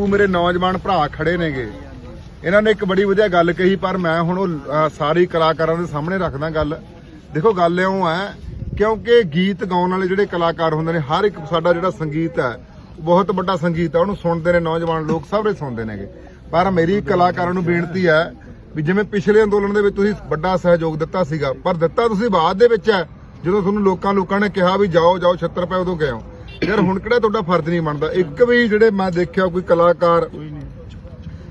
ਬਾਪੂ ਮੇਰੇ ਨੌਜਵਾਨ ਭਰਾ ਖੜੇ ਨੇਗੇ। ਇਹਨਾਂ ਨੇ ਇੱਕ ਬੜੀ ਵਧੀਆ ਗੱਲ ਕਹੀ, ਪਰ ਮੈਂ ਹੁਣ ਉਹ ਸਾਰੀ ਕਲਾਕਾਰਾਂ ਦੇ ਸਾਹਮਣੇ ਰੱਖਦਾ ਗੱਲ। ਦੇਖੋ ਗੱਲ ਇਉਂ ਹੈ, ਕਿਉਂਕਿ ਗੀਤ ਗਾਉਣ ਵਾਲੇ ਜਿਹੜੇ ਕਲਾਕਾਰ ਹੁੰਦੇ ਨੇ, ਹਰ ਇੱਕ ਸਾਡਾ ਜਿਹੜਾ ਸੰਗੀਤ ਹੈ ਉਹ ਬਹੁਤ ਵੱਡਾ ਸੰਗੀਤ ਹੈ, ਉਹਨੂੰ ਸੁਣਦੇ ਨੇ ਨੌਜਵਾਨ ਲੋਕ ਸਾਰੇ ਸੁਣਦੇ ਨੇਗੇ। ਪਰ ਮੇਰੀ ਕਲਾਕਾਰਾਂ ਨੂੰ ਬੇਨਤੀ ਹੈ ਵੀ ਜਿਵੇਂ ਪਿਛਲੇ ਅੰਦੋਲਨ ਦੇ ਵਿੱਚ ਤੁਸੀਂ ਵੱਡਾ ਸਹਿਯੋਗ ਦਿੱਤਾ ਸੀਗਾ, ਪਰ ਦਿੱਤਾ ਤੁਸੀਂ ਬਾਅਦ ਦੇ ਵਿੱਚ ਹੈ, ਜਦੋਂ ਤੁਹਾਨੂੰ ਲੋਕਾਂ ਲੋਕਾਂ ਨੇ ਕਿਹਾ ਵੀ ਜਾਓ ਜਾਓ 76 ਰੁਪਏ ਉਦੋਂ ਗਏ ਹੋ। ਯਾਰ ਹੁਣ ਕਿਹੜਾ ਤੁਹਾਡਾ ਫਰਜ਼ ਨਹੀਂ ਬਣਦਾ? ਇੱਕ ਵੀ ਜਿਹੜੇ ਮੈਂ ਦੇਖਿਆ ਕੋਈ ਕਲਾਕਾਰ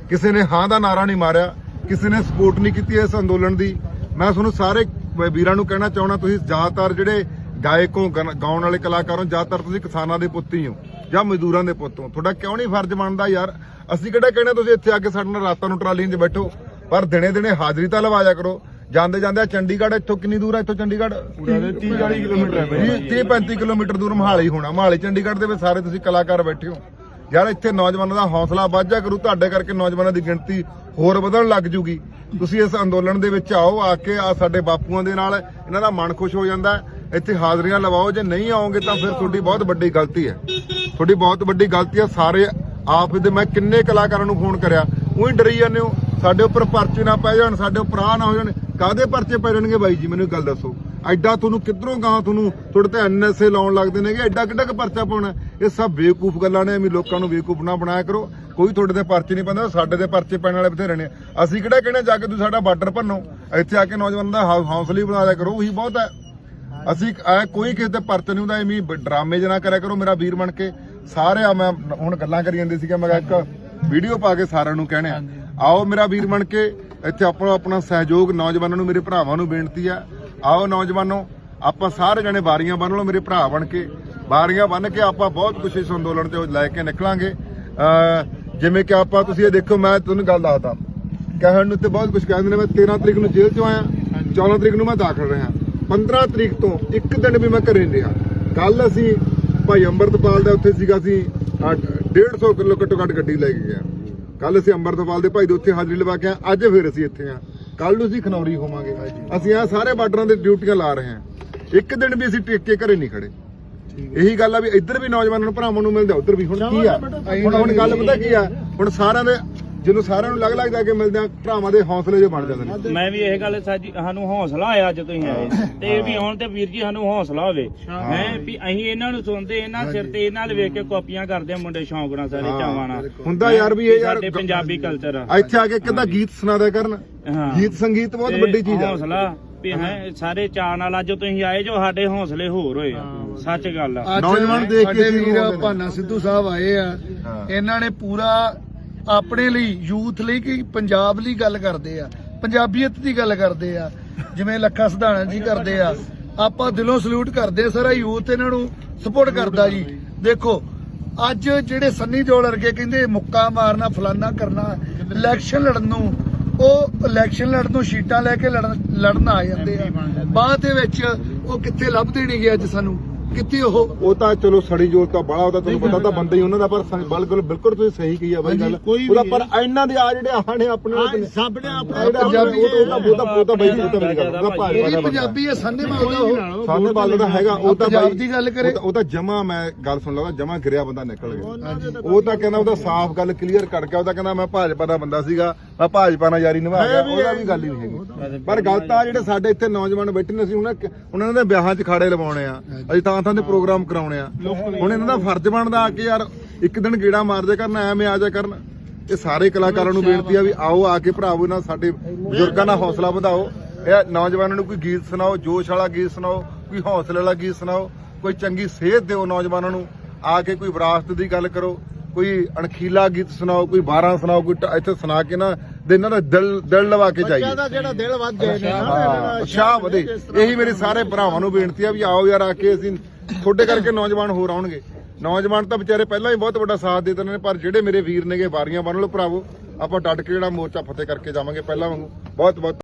ਕਿਸੇ ਨੇ ਹਾਂ ਦਾ ਨਾਰਾ ਨਹੀਂ ਮਾਰਿਆ, ਕਿਸੇ ਨੇ ਸਪੋਰਟ ਨਹੀਂ ਕੀਤੀ ਇਸ ਅੰਦੋਲਨ ਦੀ। ਮੈਂ ਤੁਹਾਨੂੰ ਸਾਰੇ ਵੀਰਾਂ ਨੂੰ ਕਹਿਣਾ ਚਾਹਣਾ ਤੁਸੀਂ ਜ਼ਿਆਦਾਤਰ ਜਿਹੜੇ ਗਾਇਕੋ ਗਨ- ਗਾਉਣ ਵਾਲੇ ਕਲਾਕਾਰੋਂ, ਜ਼ਿਆਦਾਤਰ ਤੁਸੀਂ ਕਿਸਾਨਾਂ ਦੇ ਪੁੱਤ ਹੀ ਹੋ ਜਾਂ ਮਜ਼ਦੂਰਾਂ ਦੇ ਪੁੱਤ ਹੋ। ਤੁਹਾਡਾ ਕਿਉਂ ਨਹੀਂ ਫਰਜ਼ ਬਣਦਾ ਯਾਰ? ਅਸੀਂ ਕਿਹੜਾ ਕਹਿਣਾ ਤੁਸੀਂ ਇੱਥੇ ਆ ਕੇ ਸਾਡੇ ਨਾਲ ਰਾਤਾਂ ਨੂੰ ਟਰਾਲੀਆਂ 'ਚ ਬੈਠੋ, ਪਰ ਦਿਨੇ ਦਿਨੇ ਹਾਜ਼ਰੀ ਤਾਂ ਲਵਾਇਆ ਕਰੋ। ਜਾਂਦੇ ਜਾਂਦੇ ਚੰਡੀਗੜ੍ਹ ਇੱਥੋਂ ਕਿੰਨੀ ਦੂਰ ਹੈ ਇੱਥੋਂ ਚੰਡੀਗੜ੍ਹ? 30 40 ਕਿਲੋਮੀਟਰ ਹੈ 30 35 ਕਿਲੋਮੀਟਰ ਦੂਰ ਮਹਾਲੀ ਹੋਣਾ। ਮਹਾਲੀ ਚੰਡੀਗੜ੍ਹ ਦੇ ਵਿੱਚ ਸਾਰੇ ਤੁਸੀਂ ਕਲਾਕਾਰ ਬੈਠੇ ਹੋ। ਯਾਰ ਇੱਥੇ ਨੌਜਵਾਨਾਂ ਦਾ ਹੌਸਲਾ ਵੱਧਾ ਕਰੂ। ਤੁਹਾਡੇ ਕਰਕੇ ਨੌਜਵਾਨਾਂ ਦੀ ਗਿਣਤੀ ਹੋਰ ਵਧਣ ਲੱਗ ਜੂਗੀ। ਤੁਸੀਂ ਇਸ ਅੰਦੋਲਨ ਦੇ ਵਿੱਚ ਆਓ ਆ ਕੇ ਆ ਸਾਡੇ ਬਾਪੂਆਂ ਦੇ ਨਾਲ ਇਹਨਾਂ ਦਾ ਮਨ ਖੁਸ਼ ਹੋ ਜਾਂਦਾ। ਇੱਥੇ ਹਾਜ਼ਰੀਆਂ ਲਵਾਓ। ਜੇ ਨਹੀਂ ਆਓਗੇ ਤਾਂ ਫਿਰ ਤੁਹਾਡੀ ਬਹੁਤ ਵੱਡੀ ਗਲਤੀ ਹੈ। ਤੁਹਾਡੀ ਬਹੁਤ ਵੱਡੀ ਗਲਤੀ ਹੈ। ਸਾਰੇ ਆਪ ਦੇ ਮੈਂ ਕਿੰਨੇ ਕਲਾਕਾਰਾਂ ਨੂੰ ਫੋਨ ਕਰਿਆ। ਉਹੀ ਡਰੀ ਜਾਂਦੇ ਹੋ। ਸਾਡੇ ਉੱਪਰ ਪਰਚੇ ਨਾ ਪੈ ਜਾਣ ਸਾਡੇ ਉੱਪਰ ਆ ਨਾ ਹੋ ਜਾਣ। ਕਾਦੇ ਪਰਚੇ ਪੈ ਜਾਣਗੇ ਬਾਈ ਜੀ? ਮੈਨੂੰ ਗੱਲ ਦੱਸੋ। ਐਡਾ ਤੁਹਾਨੂੰ ਕਿੱਧਰੋਂ ਗਾਂ ਤੁਹਾਨੂੰ ਤੁਹਾਡੇ ਤੇ ਐਨਐਸਏ ਲਾਉਣ ਲੱਗਦੇ ਨੇਗੇ? ਐਡਾ ਕਿੱਡਾ ਕੁ ਪਰਚਾ ਪਾਉਣਾ? ਇਹ ਸਭ ਬੇਵਕੂਫ ਗੱਲਾਂ ਨੇ ਵੀ ਲੋਕਾਂ ਨੂੰ ਬੇਵਕੂਫ ਨਾ ਬਣਾਇਆ ਕਰੋ। ਕੋਈ ਤੁਹਾਡੇ ਤੇ ਪਰਚੇ ਨਹੀਂ ਪੈਂਦਾ ਸਾਡੇ ਤੇ ਪਰਚੇ ਪੈਣ ਵਾਲੇ ਬਥੇਰੇ ਨੇ। ਅਸੀਂ ਕਿਹੜਾ ਕਹਿੰਦੇ ਜਾ ਕੇ ਤੁਸੀਂ ਸਾਡਾ ਬਾਰਡਰ ਭੰਨੋ? ਇੱਥੇ ਆ ਕੇ ਨੌਜਵਾਨਾਂ ਦਾ ਹੌਸਲਾ ਹੀ ਬਣਾ ਦਿਆ ਕਰੋ ਉਹੀ ਬਹੁਤ ਹੈ। ਅਸੀਂ ਐ ਕੋਈ ਕਿਸੇ ਤੇ ਪਰਚ ਨਹੀਂ ਹੁੰਦਾ ਐਵੇਂ ਡਰਾਮੇ ਜਨਾ ਕਰਿਆ ਕਰੋ ਮੇਰਾ ਵੀਰ ਬਣ ਕੇ। ਸਾਰੇ ਆ ਮੈਂ ਹੁਣ ਗੱਲਾਂ ਕਰੀ ਜਾਂਦੇ ਸੀਗਾ ਮੈਂ ਇੱਕ ਵੀਡੀਓ ਪਾ ਕੇ ਸਾਰਿਆਂ ਨੂੰ ਕਹਿਣੇ ਆ। ਆਓ ਮੇਰਾ ਵੀਰ ਬਣ ਕੇ ਇੱਥੇ ਆਪਣਾ ਆਪਣਾ ਸਹਿਯੋਗ ਨੌਜਵਾਨਾਂ ਨੂੰ ਮੇਰੇ ਭਰਾਵਾਂ ਨੂੰ ਬੇਨਤੀ ਆ। ਆਓ ਨੌਜਵਾਨੋ ਆਪਾਂ ਸਾਰੇ ਜਣੇ ਬਾਰੀਆਂ ਬੰਨ ਲਓ ਮੇਰੇ ਭਰਾ ਬਣ ਕੇ। ਬਾਰੀਆਂ ਬੰਨ ਕੇ ਆਪਾਂ ਬਹੁਤ ਕੁਝ ਇਸ ਅੰਦੋਲਨ ਤੇ ਲੈ ਕੇ ਨਿਕਲਾਂਗੇ। ਜਿਵੇਂ ਕਿ ਆਪਾਂ ਤੁਸੀਂ ਇਹ ਦੇਖੋ ਮੈਂ ਤੁਹਾਨੂੰ ਗੱਲ ਦੱਸਦਾ। ਕਹਿਣ ਨੂੰ ਤੇ ਬਹੁਤ ਕੁਝ ਕਹਿੰਦੇ ਨੇ ਮੈਂ 13 ਤਰੀਕ ਨੂੰ ਜੇਲ੍ਹ ਚੋਂ ਆਇਆ 14 ਤਰੀਕ ਨੂੰ ਮੈਂ ਦਾਖਲ ਰਿਹਾ। 15 ਤਰੀਕ ਤੋਂ ਇੱਕ ਦਿਨ ਵੀ ਮੈਂ ਘਰੇ ਨਹੀਂ ਰਿਹਾ। ਕੱਲ ਅਸੀਂ ਭਾਈ ਅੰਮ੍ਰਿਤਪਾਲ ਦਾ ਉੱਥੇ ਸੀਗਾ ਸੀ 150 ਕਿਲੋ ਘੱਟੋ ਘੱਟ ਗੱਡੀ ਲੈ ਕੇ ਗਿਆ। ਕੱਲ ਅਸੀਂ ਅੰਮ੍ਰਿਤਪਾਲ ਦੇ ਭਾਈ ਦੇ ਉੱਥੇ ਹਾਜ਼ਰੀ ਲਵਾ ਕੇ ਆਏ ਅੱਜ ਫਿਰ ਅਸੀਂ ਇੱਥੇ ਆ। ਕੱਲ ਨੂੰ ਅਸੀਂ ਖਨੌਰੀ ਹੋਵਾਂਗੇ। ਅਸੀਂ ਆ ਸਾਰੇ ਬਾਰਡਰਾਂ ਦੇ ਡਿਊਟੀਆਂ ਲਾ ਰਹੇ ਹਾਂ। ਇੱਕ ਦਿਨ ਵੀ ਅਸੀਂ ਟਿਕ ਕੇ ਘਰੇ ਨਹੀਂ ਖੜੇ। ਇਹੀ ਗੱਲ ਆ ਵੀ ਇੱਧਰ ਵੀ ਨੌਜਵਾਨਾਂ ਨੂੰ ਭਰਾਵਾਂ ਨੂੰ ਮਿਲਦਾ ਉੱਧਰ ਵੀ। ਹੁਣ ਕੀ ਆ? ਹੁਣ ਹੁਣ ਗੱਲ ਪਤਾ ਕੀ ਆ? ਹੁਣ ਸਾਰਿਆਂ ਦੇ ਜਦੋਂ ਸਾਰਿਆਂ ਨੂੰ ਅਲੱਗ-ਅਲੱਗ ਜਾ ਕੇ ਮਿਲਦੇ ਆ ਭਰਾਵਾਂ ਦੇ ਹੌਸਲੇ ਜੇ ਬਣ ਜਾਂਦੇ ਨੇ। ਮੈਂ ਵੀ ਇਹ ਗੱਲ ਸਾਜੀ ਸਾਨੂੰ ਹੌਸਲਾ ਆਇਆ ਅੱਜ ਤੁਸੀਂ ਆਏ। ਤੇ ਵੀ ਹੁਣ ਤੇ ਵੀਰ ਜੀ ਸਾਨੂੰ ਹੌਸਲਾ ਹੋਵੇ। ਹੈ। ਵੀ ਅਸੀਂ ਇਹਨਾਂ ਨੂੰ ਸੁਣਦੇ ਇਹਨਾਂ ਸਿਰ ਤੇ ਇਹਨਾਂ ਦੇ ਵੇਖ ਕੇ ਕਾਪੀਆਂ ਕਰਦੇ ਆ ਮੁੰਡੇ ਸ਼ੌਂਕ ਨਾਲ ਸਾਰੇ ਚਾਵਾਂ ਨਾਲ। ਹੁੰਦਾ ਯਾਰ ਵੀ ਇਹ ਯਾਰ ਸਾਡੇ ਪੰਜਾਬੀ ਕਲਚਰ ਆ। ਇੱਥੇ ਆ ਕੇ ਕਿੱਦਾਂ ਗੀਤ ਸੁਣਾਦਾ ਕਰਨ। ਹਾਂ। ਗੀਤ ਸੰਗੀਤ ਬਹੁਤ ਤੇ ਵੱਡੀ ਚੀਜ਼ ਆ। ਹੌਸਲਾ ਵੀ ਹੈ। ਸਾਰੇ ਚਾਅ ਨਾਲ ਅੱਜ ਤੁਸੀਂ ਆਏ ਜੋ ਸਾਡੇ ਹੌਸਲੇ ਹੋਰ ਹੋਏ ਆ। ਸੱਚ ਗੱਲ ਆ। ਅੱਜ ਨੌਜਵਾਨ ਦੇਖ ਕੇ ਸਾਡੇ ਵੀਰ। ਭਾਨਾ ਸਿੱਧੂ ਸਾਹਿਬ ਆਏ ਆ। ਹਾਂ। ਇਹਨਾਂ ਨੇ ਪੂਰਾ ਆਪਣੇ ਲਈ ਯੂਥ ਲਈ ਕਿ ਪੰਜਾਬ ਲਈ ਗੱਲ ਕਰਦੇ ਆ? ਪੰਜਾਬੀਅਤ ਦੀ ਗੱਲ ਕਰਦੇ ਆ? ਜਿਵੇਂ ਲੱਖਾ ਸਿਧਾਣਾ ਜੀ ਕਰਦੇ ਆ। ਆਪਾਂ ਦਿਲੋਂ ਸਲੂਟ ਕਰਦੇ ਆ ਸਾਰਾ ਯੂਥ ਇਹਨਾਂ ਨੂੰ ਸਪੋਰਟ ਕਰਦਾ ਜੀ। ਦੇਖੋ, ਅੱਜ ਜਿਹੜੇ ਸੰਨੀ ਦਿਓਲ ਵਰਗੇ ਕਹਿੰਦੇ ਮੁੱਕਾ ਮਾਰਨਾ, ਫਲਾਨਾ ਕਰਨਾ ਇਲੈਕਸ਼ਨ ਲੜਨ ਨੂੰ, ਉਹ ਇਲੈਕਸ਼ਨ ਲੜਨ ਨੂੰ ਸ਼ੀਟਾਂ ਲੈ ਕੇ ਲੜਨ ਲੜਨ ਆ ਜਾਂਦੇ ਆ। ਬਾਅਦ ਦੇ ਵਿੱਚ ਉਹ ਕਿੱਥੇ ਲੱਭਦੇ ਨਹੀਂ ਗਏ ਅੱਜ ਸਾਨੂੰ? ਕਿੱਥੇ ਉਹ? ਉਹ ਤਾਂ ਚਲੋ ਸੜੀ ਜੋਲ ਤਾਂ ਬੜਾ ਉਹਦਾ ਤੁਹਾਨੂੰ ਪਤਾ ਤਾਂ ਬੰਦਾ ਹੀ ਉਹਨਾਂ ਦਾ ਪਰ ਬਿਲਕੁਲ ਬਿਲਕੁਲ ਤੁਸੀਂ ਸਹੀ ਕਹੀ ਆ ਬਾਈ ਗੱਲ। ਉਹਦਾ ਪਰ ਇਹਨਾਂ ਦੇ ਆ ਜਿਹੜੇ ਆਹ ਨੇ ਆਪਣੇ ਸਭ ਨੇ ਪੰਜਾਬੀ ਉਹ ਤਾਂ ਉਹ ਤਾਂ ਉਹ ਤਾਂ ਬਾਈ ਉਹ ਤਾਂ ਮੇਰੀ ਗੱਲ ਉਹਦਾ ਭਾਈ ਇਹ ਪੰਜਾਬੀ ਹੈ ਸੰਨੇ ਮਾਲਦਾ ਉਹ ਸਾਡੇ ਬਾਲ ਦਾ ਹੈਗਾ ਉਹ ਤਾਂ ਬਾਈ- ਦੀ ਗੱਲ ਕਰੇ। ਉਹ ਤਾਂ- ਜਮਾ ਮੈਂ ਗੱਲ ਸੁਣ ਲਗਾ ਜਮਾ ਗਿਰਿਆ ਬੰਦਾ ਨਿਕਲ ਗਿਆ। ਉਹ ਤਾਂ ਕਹਿੰਦਾ ਉਹਦਾ ਸਾਫ਼ ਗੱਲ ਕਲੀਅਰ ਕਰ ਗਿਆ ਉਹ ਤਾਂ ਕਹਿੰਦਾ ਮੈਂ ਭਾਜਪਾ ਦਾ ਬੰਦਾ ਸੀਗਾ। ਮੈਂ ਭਾਜਪਾ ਨਾਲ ਯਾਰੀ ਨਿਭਾ ਗਿਆ ਉਹਦਾ ਵੀ ਗੱਲ ਹੀ ਨਹੀਂ ਹੈਗੀ। ਪਰ ਗੱਲ ਤਾਂ ਜਿਹੜੇ ਸਾਡੇ ਇੱਥੇ ਨੌਜਵਾਨ ਬੈਠੇ ਨੇ ਅਸੀਂ ਉਹਨਾਂ ਉਹਨਾਂ ਦੇ ਵਿਆਹਾਂ 'ਚ ਖਾੜੇ ਲਵਾਉਣੇ ਆ। ਅਸੀਂ ਤਾਂ ਤੇ ਪ੍ਰੋਗਰਾਮ ਕਰਾਉਣੇ ਆ। ਹੁਣ ਇਹਨਾਂ ਦਾ ਫਰਜ਼ ਬਣਦਾ ਆ ਕਿ ਯਾਰ ਇੱਕ ਦਿਨ ਗੇੜਾ ਮਾਰਦੇ ਕਰਨ ਐਵੇਂ ਆ ਜਾ ਕਰਨ। ਇਹ ਸਾਰੇ ਕਲਾਕਾਰਾਂ ਨੂੰ ਬੇਨਤੀ ਆ ਵੀ ਆਓ ਆ ਕੇ ਭਰਾਵੋ ਨਾਲ ਸਾਡੇ ਬਜ਼ੁਰਗਾਂ ਦਾ ਹੌਸਲਾ ਵਧਾਓ। ਇਹ ਨੌਜਵਾਨਾਂ ਨੂੰ ਕੋਈ ਗੀਤ ਸੁਣਾਓ ਜੋਸ਼ ਵਾਲਾ ਗੀਤ ਸੁਣਾਓ ਕੋਈ ਹੌਸਲੇ ਵਾਲਾ ਗੀਤ ਸੁਣਾਓ ਕੋਈ ਚੰਗੀ ਸੇਧ ਦਿਓ ਨੌਜਵਾਨਾਂ ਨੂੰ। ਆ ਕੇ ਕੋਈ ਵਿਰਾਸਤ ਦੀ ਗੱਲ ਕਰੋ ਕੋਈ ਅਣਖੀਲਾ ਗੀਤ ਸੁਣਾਓ ਕੋਈ 12 ਸੁਣਾਓ ਕੋਈ ਇੱਥੇ ਸੁਣਾ ਕੇ ਨਾ ਦੇ ਇਹਨਾਂ ਦਾ ਦਿਲ ਦਿਲ ਲਵਾ ਕੇ ਜਾਈਏ। ਜਿਹੜਾ ਦਿਲ ਵੱਧ ਗਏ ਨੇ ਉਤਸ਼ਾਹ ਵਧੇ। ਇਹੀ ਮੇਰੇ ਸਾਰੇ ਭਰਾਵਾਂ ਨੂੰ ਬੇਨਤੀ ਆ ਵੀ ਆਓ ਯਾਰ ਆ ਕੇ ਅਸੀਂ ਤੁਹਾਡੇ ਕਰਕੇ ਨੌਜਵਾਨ ਹੋਰ ਆਉਣਗੇ। ਨੌਜਵਾਨ ਤਾਂ ਵਿਚਾਰੇ ਪਹਿਲਾਂ ਹੀ ਬਹੁਤ ਵੱਡਾ ਸਾਥ ਦੇ ਦਿੰਦੇ ਨੇ ਪਰ ਜਿਹੜੇ ਮੇਰੇ ਵੀਰ ਨੇਗੇ ਵਾਰੀਆਂ ਬੰਨ ਲਓ ਭਰਾਵੋ ਆਪਾਂ ਡਟ ਕੇ ਜਿਹੜਾ ਮੋਰਚਾ ਫਤਿਹ ਕਰਕੇ ਜਾਵਾਂਗੇ ਪਹਿਲਾਂ ਵਾਂਗੂ। ਬਹੁਤ ਬਹੁਤ